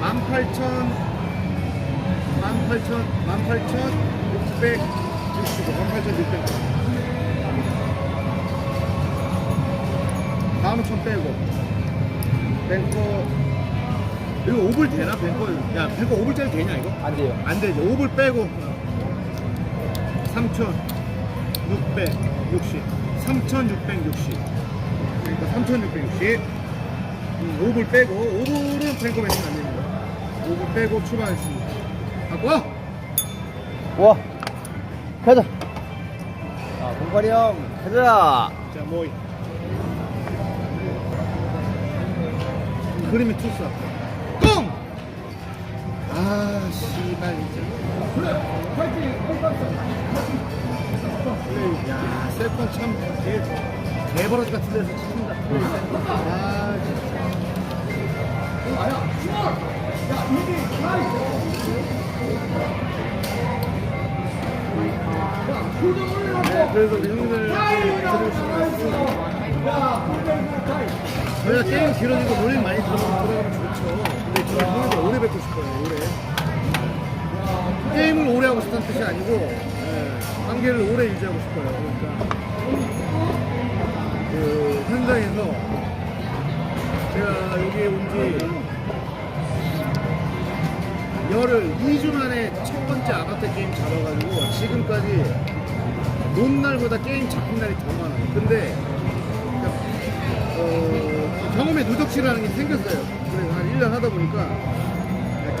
18,000 18,000 18,665 18,600 다음은 1000 빼고. 뱅커. 이거 5불 되나 뱅커? 야 뱅커 5불짜리 되냐 이거? 안 돼요. 안 되죠. 5불 빼고. 3,660 3,660 그러니까 3,660 음, 5불 빼고 5불은 뱅커 매칭 안 됩니다 5불 빼고 출발했습니다 갖고 와! 와. 가자. 아, 공팔이 형, 가자. 자 모이 그림이 투스 꽁! 아 씨발 진짜 야 셀콘 참 개, 개버릇 같은 데서 아 진짜 네, 그래서 말씀 저희가 게임 길어지고 노래 많이 들어가면 좋죠 근데 저희 형님들 오래 뵙고 싶어요 오래 게임을 오래 하고 싶다는 뜻이 아니고 예, 관계를 오래 유지하고 싶어요. 그러니까 그 현장에서 제가 여기에 온지 아바타 게임 잡아가지고 지금까지 논 날보다 게임 잡힌 날이 더 많아요. 근데 어, 경험의 누적치라는 게 생겼어요. 그래서 한 1년 하다 보니까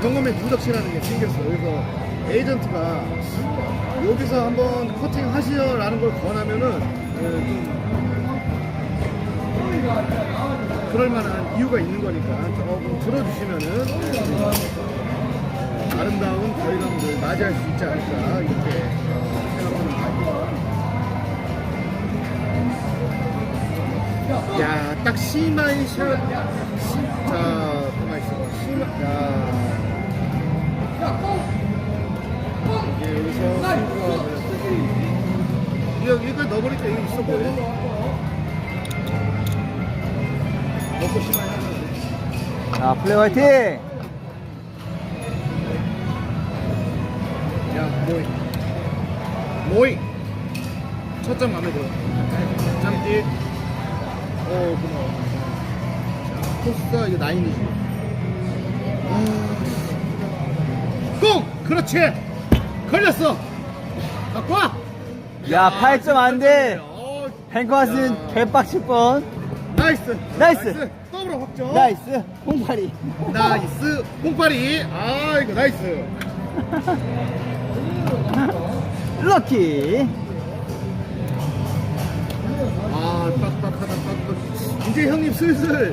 경험의 누적치라는 게 생겼어요. 그래서 에이전트가 여기서 한번 커팅 하시오라는 걸 권하면은 예, 좀 그럴 만한 이유가 있는 거니까 조금 들어주시면은 맞이할 수 있지 않을까 이렇게 생각합니다. 야, 딱 시마이 샷. 가만 있어봐. 시마, 야. 이게 여기서 이거 이걸 넣어버리니까 이거 있어 보여. 먹고 하면 돼. 자, 플레이 화이팅! 모이. 모이. 첫 점 마음에 들어. 짬띠. 어, 고마워. 자, 코스가 이거 나인이지. 아, 꽁! 그렇지! 걸렸어! 갖고 와! 야, 8점 안 돼. 어, 야. 개빡칠 뻔. 나이스! 나이스! 더블로 확정! 나이스. 공팔이. 나이스! 뽕파리! 아, 이거 나이스! 럭키. 아 빡빡하다 빡빡 이제 형님 슬슬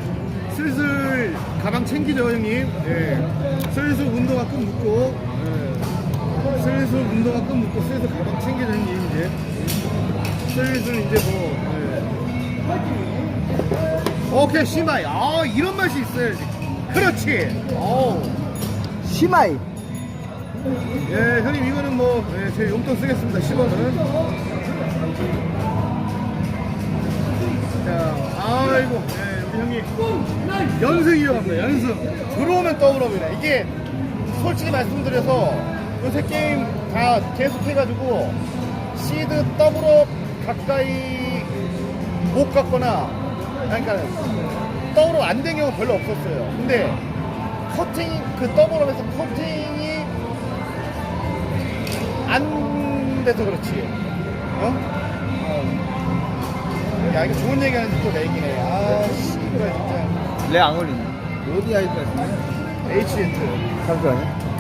슬슬 가방 챙기죠 형님 예 슬슬 운동화 끈 묶고 예. 슬슬 운동화 끈 묶고 슬슬 가방 챙기죠 형님 이제 슬슬 이제 뭐 예. 오케이 시마이 아 이런 맛이 있어야지 그렇지 어우 시마이. 예, 형님 이거는 뭐 예, 제 용돈 쓰겠습니다. 10원은. 자, 아이고, 예, 우리 형님 연승 이어갑니다. 연승. 들어오면 더블업이네. 이게 솔직히 말씀드려서 요새 게임 다 계속 해가지고 시드 더블업 가까이 못 갔거나 그러니까 더블업 안 된 경우 별로 없었어요. 근데 커팅 그 더블업에서 커팅이 안 돼서 그렇지. 어? 어. 야, 이거 좋은 얘기 하는데 또 내기네. 아, 씨, 그래, 진짜. 렉안 걸리네. 어디 아이디 HN트. 잠시만요.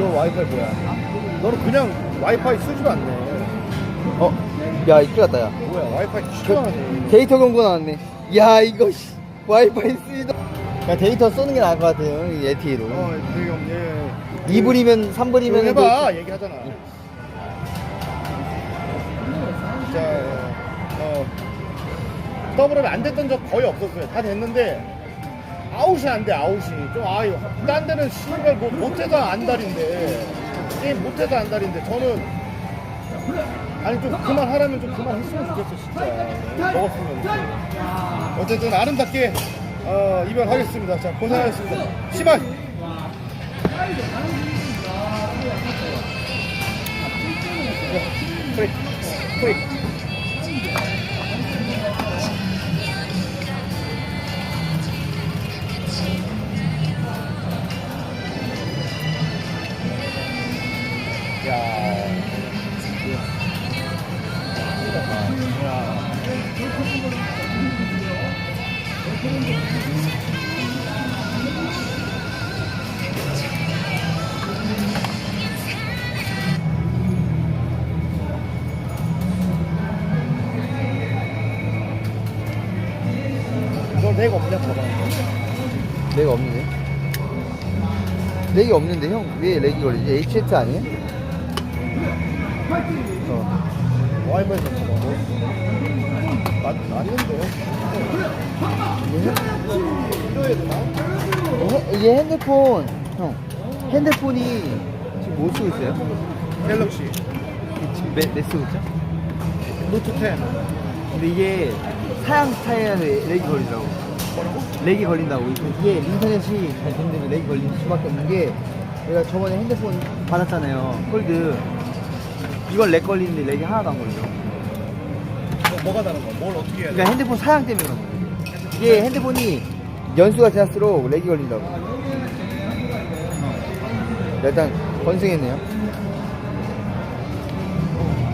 너 와이파이 뭐야? 너는 그냥 와이파이 쓰지도 않네. 어? 야, 이끌 같다, 야. 뭐야, 와이파이 추천하네. 데이터 공고 나왔네. 야, 이거, 씨. 와이파이 쓰이 다. 야, 데이터 쓰는 게 나을 것 같아요. 예티로. 어, 지금, 예. 2불이면, 3불이면. 해봐, 얘기하잖아. 자, 어, 더블업이 안 됐던 적 거의 없었어요. 다 됐는데, 아웃이 안 돼, 아웃이. 좀, 아유, 딴 데는 씨발 뭐, 못해서 안달인데, 게임 못해서 안달인데, 저는, 아니, 좀 그만하라면 좀 그만했으면 좋겠어, 진짜. 먹었으면. 어쨌든 아름답게 어, 이별하겠습니다. 자, 고생하셨습니다. 시발! 프리, 프리. 내가 없냐, 봐봐. 렉 없는데? 렉이 없는데 형 왜 렉이 걸리지? HZ 아니에요? 어. 와이파이에서 봐봐. 이거에 되나? 어, 이게 핸드폰 형 핸드폰이 지금 뭐 쓰고 있어요? 갤럭시. 지금 몇, 몇 쓰고 있죠? 노트 10. 근데 이게 사양 스타일에서 렉이 걸리더라고 렉이 걸린다고 이게 인터넷이 잘 되면 렉이 걸리는 수밖에 없는 게 내가 저번에 핸드폰 받았잖아요. 폴드. 이걸 렉 걸리는데 렉이 하나도 안 걸려. 뭐, 뭐가 다른 거야? 뭘 어떻게 해야 돼? 그러니까 핸드폰 사양 때문에 그런 거예요 이게 핸드폰이 연수가 지날수록 렉이 걸린다고. 어. 일단 건승했네요